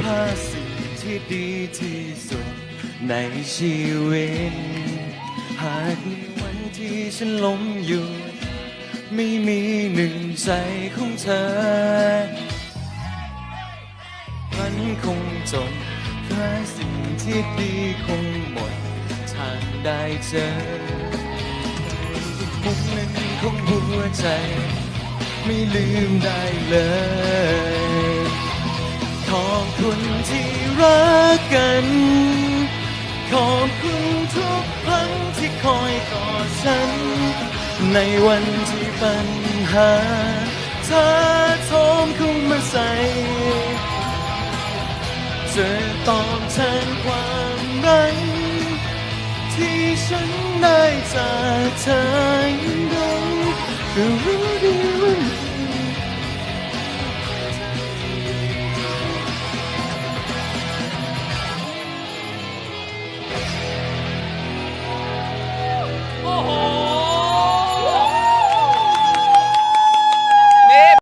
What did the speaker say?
พาสิที่ดีที่สุดในชีวิต หากในวันที่ฉันล้มอยู่ ไม่มีหนึ่งใจของเธอ มันคงจบแค่สิ่งที่ดีคงหมด ทางได้เจออีกมุมหนึ่งของหัวใจ ไม่ลืมได้เลย ขอบคุณที่รักกัน ขอบคุณทุกครั้งที่คอยกอดฉัน ในวันที่ปัญหาเธอโทมเข้ามาใส่จะตอบแทนความรักที่ฉันได้จากเธอยิ่งดังก็รู้